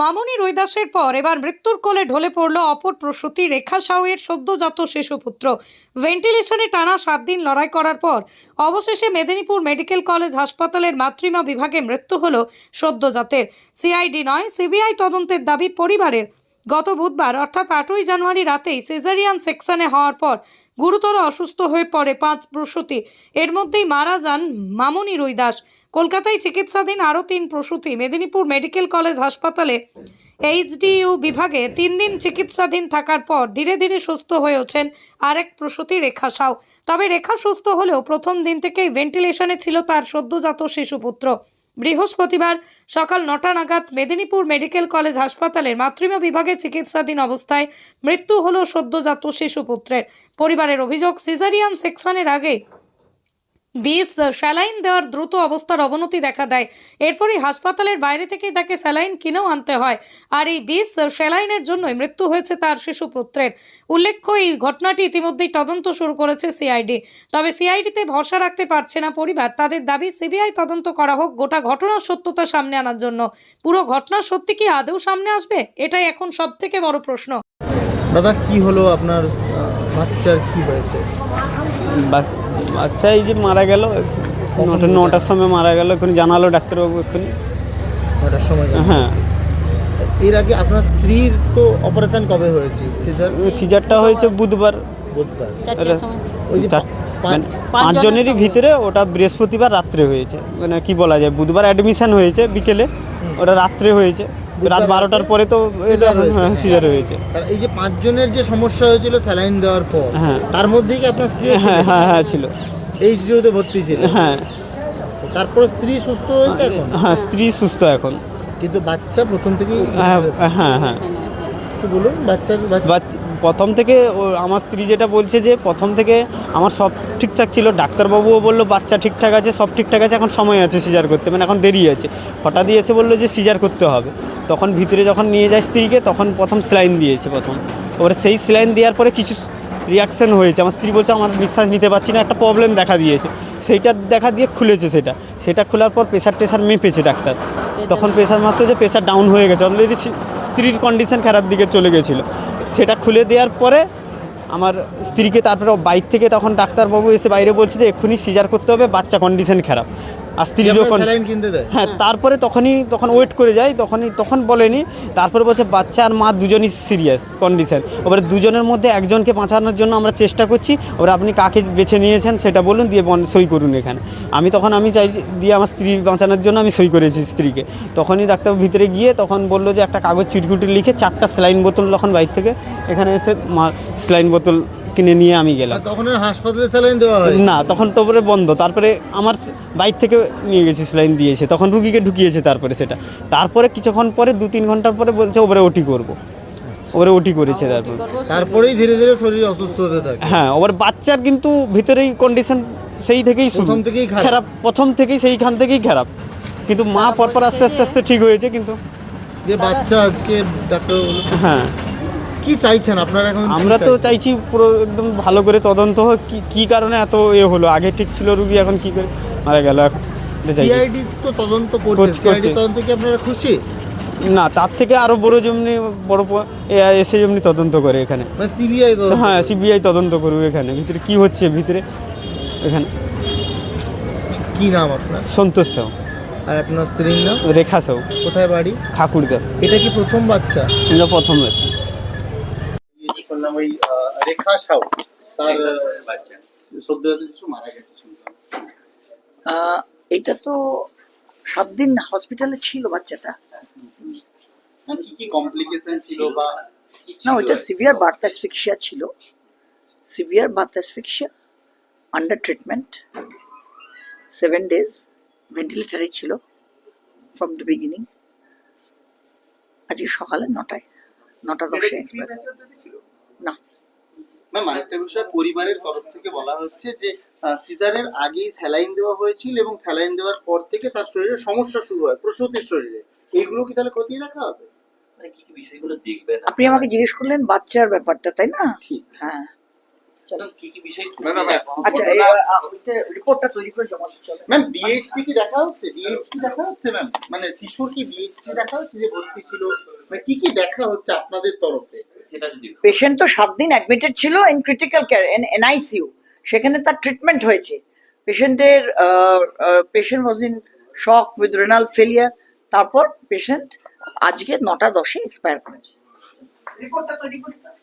মামনি রৈদাসের পর এবার মৃত্যুর কোলে ঢলে পড়ল অপর প্রসূতি রেখা সাউয়ের সদ্যজাত শিশুপুত্র। ভেন্টিলেশনে টানা সাত দিন লড়াই করার পর অবশেষে মেদিনীপুর মেডিকেল কলেজ হাসপাতালের মাতৃমা বিভাগে মৃত্যু হল সদ্যজাতের। সিআইডি নয়, সিবিআই তদন্তের দাবি পরিবারের। গত বুধবার, অর্থাৎ আটই জানুয়ারি রাতেই সিজারিয়ান সেকশনে হওয়ার পর গুরুতর অসুস্থ হয়ে পড়ে পাঁচ প্রসূতি। এর মধ্যেই মারা যান মামনি রৈদাস। কলকাতায় চিকিৎসাধীন আরও তিন প্রসূতি মেদিনীপুর মেডিকেল কলেজ হাসপাতালে এইচডিইউ বিভাগে তিন দিন চিকিৎসাধীন থাকার পর ধীরে ধীরে সুস্থ হয়ে ওঠেন আরেক প্রসূতি রেখা সাউ। তবে রেখা সুস্থ হলেও প্রথম দিন থেকেই ভেন্টিলেশনে ছিল তার সদ্যজাত শিশুপুত্র। বৃহস্পতিবার সকাল নটা নাগাদ মেদিনীপুর মেডিকেল কলেজ হাসপাতালের মাতৃমা বিভাগে চিকিৎসাধীন অবস্থায় মৃত্যু হল সদ্যজাত শিশুপুত্রের। পরিবারের অভিযোগ, সিজারিয়ান সেকশনের আগে বিষ স্যালাইন দেওয়ার দ্রুত অবস্থার অবনতি দেখা দেয়। এরপরই হাসপাতালের বাইরে থেকে তাকে স্যালাইন কিনেও আনতে হয়। আর এই বিষ স্যালাইনের জন্যই মৃত্যু হয়েছে তার শিশু পুত্রের। উল্লেখ্য, এই ঘটনাটি ইতিমধ্যেই তদন্ত শুরু করেছে সিআইডি। তবে সিআইডিতে ভরসা রাখতে পারছে না পরিবার। তাদের দাবি, সিবিআই তদন্ত করা হোক, গোটা ঘটনার সত্যতা সামনে আনার জন্য। পুরো ঘটনার সত্যি কি আদৌ সামনে আসবে? এটাই এখন সব থেকে বড় প্রশ্ন। দাদা কি হলো আপনার বাচ্চার কি হয়েছে? বা- বাচ্চা এই যে মারা গেল নটা নটার সময় মারা গেল এক্ষুনি জানালো ডাক্তারবাবু এক্ষুনি। নটার সময় হ্যাঁ। এর আগে আপনার স্ত্রীর তো অপারেশন কবে হয়েছে? সিজার? সিজারটা হয়েছে বুধবার। বুধবার। ওই যে চার- মানে পাঁচজনেরই ভিতরে ওটা বৃহস্পতিবার রাত্রে হয়েছে। মানে কি বলা যায় বুধবার অ্যাডমিশন হয়েছে বিকেলে ওটা রাত্রে হয়েছে। রাত বারোটার পরে তো এটা সিজার হয়েছে। এই যে পাঁচজনের যে সমস্যা হয়েছিল স্যালাইন দেওয়ার পর হ্যাঁ। তার মধ্যেই কি আপনার স্ত্রী হ্যাঁ হ্যাঁ হ্যাঁ ছিল। এই জিরোতে ভর্তি ছিল? হ্যাঁ। আচ্ছা, তারপর স্ত্রী সুস্থ হয়েছে এখন? হ্যাঁ স্ত্রী সুস্থ এখন। কিন্তু বাচ্চা প্রথম থেকেই হ্যাঁ হ্যাঁ হ্যাঁ। বলুন বাচ্চার বাচ্চা বাচ- প্রথম থেকে ও- আমার স্ত্রী যেটা বলছে যে প্রথম থেকে আমার সব ঠিকঠাক ছিল ডাক্তারবাবুও বলল বাচ্চা ঠিকঠাক আছে সব ঠিকঠাক আছে এখন সময় আছে সিজার করতে মানে এখন দেরি আছে। হঠাৎ এসে বলল যে সিজার করতে হবে। তখন ভিতরে যখন নিয়ে যায় স্ত্রীকে তখন প্রথম স্লাইন দিয়েছে প্রথম। এবারে সেই স্লাইন দেওয়ার পরে কিছু রিয়াকশন হয়েছে। আমার স্ত্রী বলছে আমার নিঃশ্বাস নিতে পারছি না একটা প্রবলেম দেখা দিয়েছে। সেইটা দেখা দিয়ে খুলেছে সেটা। সেটা খোলার পর প্রেশার টেশার মেপেছে ডাক্তার। তখন প্রেশার মাত্র যে প্রেশার ডাউন হয়ে গেছে। অলরেডি স্ত্রীর কন্ডিশন খারাপ দিকে চলে গেছিল। সেটা খুলে দেওয়ার পরে আমার স্ত্রীকে তারপরে বাইক থেকে তখন ডাক্তারবাবু এসে বাইরে বলছে যে এক্ষুনি সিজার করতে হবে, বাচ্চা কন্ডিশন খারাপ। আর কিনতে দেয়। হ্যাঁ তারপরে তখনই তখন ওয়েট করে যায় তখনই তখন বলেনি তারপরে বলছে বাচ্চা আর মা দুজনই সিরিয়াস কন্ডিশন এবারে দুজনের মধ্যে একজনকে বাঁচানোর জন্য আমরা চেষ্টা করছি এবারে আপনি কাকে বেছে নিয়েছেন সেটা বলুন দিয়ে বন- সই করুন এখানে। আমি তখন আমি চাই দিয়ে আমার স্ত্রী বাঁচানোর জন্য আমি সই করেছি স্ত্রীকে। তখনই ডাক্তার ভিতরে গিয়ে তখন বলল যে একটা কাগজ চুটকুটি লিখে চারটা স্যালাইন বোতল তখন বাইক থেকে। এখানে এসে মা স্যালাইন বোতল কিনে নিয়ে আমি গেলাম। তখন হাসপাতালে স্যালাইন দেওয়া হয়? না তখন তারপরে বন্ধ। তারপরে আমার বাইক থেকে নিয়ে গেছি স্লাইন দিয়েছে। তখন রুগীকে ঢুকিয়েছে তারপরে সেটা। তারপরে কিছুক্ষণ পরে দু তিন ঘণ্টার পরে বলছে ওপরে ওটি করব। ওপরে ওটি করেছে তারপর। তারপরেই ধীরে ধীরে শরীর অসুস্থ হতে থাকে। হ্যাঁ ওর বাচ্চার কিন্তু ভিতরেই কন্ডিশন সেই থেকেই শুরু। প্রথম থেকেই খারাপ। খারাপ প্রথম থেকেই সেইখান থেকেই খারাপ। কিন্তু মা পরপর আস্তে আস্তে আস্তে ঠিক হয়েছে কিন্তু যে বাচ্চা আজকে ডাক্তার হ্যাঁ। কি চাইছেন আপনারা এখন? আমরা তো চাইছি পুরো একদম ভালো করে তদন্ত হোক কি কারণে এত এ হলো? আগে ঠিক ছিল রুগী এখন কি করে মারা গেল? এখন সিআইডি তো তদন্ত করছে সিআইডি তদন্ত কি আপনারা খুশি? না তার থেকে আরও বড় যেমনি বড় এসে যেমনি তদন্ত করে এখানে। মানে সিবিআই তো হ্যাঁ সিবিআই তদন্ত করবে এখানে। ভিতরে কি হচ্ছে ভিতরে এখানে। কি নাম আপনার? সন্তোষ সাউ। আর আপনার স্ত্রীর নাম? রেখা সাউ। কোথায় বাড়ি? ঠাকুরদা এটা কি প্রথম বাচ্চা? এটা প্রথম বাচ্চা। ওই রেখা সাউ। তার সদ্য কিছু মারা গেছে শুনলাম। আহ, এটা তো সাত দিন হসপিটালে ছিল বাচ্চাটা। কি কি কমপ্লিকেশন ছিল বা না ওইটা সিভিয়ার বার্থ অ্যাসফিক্সিয়া ছিল। Severe birth asphyxia under treatment seven days ভেন্টিলেটারে ছিল ফ্রম দ্য বিগিনিং আজকে সকালে নটায় নটা দশে এক্সপায়ার না। ম্যাম আরেকটা বিষয় পরিবারের তরফ থেকে বলা হচ্ছে যে সিজারের আগেই স্যালাইন দেওয়া হয়েছিল এবং স্যালাইন দেওয়ার পর থেকে তার শরীরে সমস্যা শুরু হয় প্রসূতির শরীরে। এইগুলো কি তাহলে খতিয়ে রাখা হবে? মানে কি কি বিষয়গুলো দেখবেন? আপনি আমাকে জিজ্ঞেস করলেন বাচ্চার ব্যাপারটা তাই না? ঠিক। হ্যাঁ। কি কি বিষয় আচ্ছা এই, আহ, ওইটা রিপোর্টটা তৈরি করে জমা ম্যাম কি দেখা হচ্ছে? দেখা হচ্ছে ম্যাম মানে শিশুর কি দেখা হচ্ছে যে ভর্তি ছিল? মানে কি কি দেখা হচ্ছে আপনাদের তরফে? পেশেন্ট তো সাত দিন অ্যাডমিটেড ছিল in critical care in NICU সেখানে তার ট্রিটমেন্ট হয়েছে। পেশেন্টের patient was in shock with renal failure তারপর পেশেন্ট আজকে নটা দশে এক্সপায়ার করেছে। রিপোর্টটা তৈরি করতে হবে।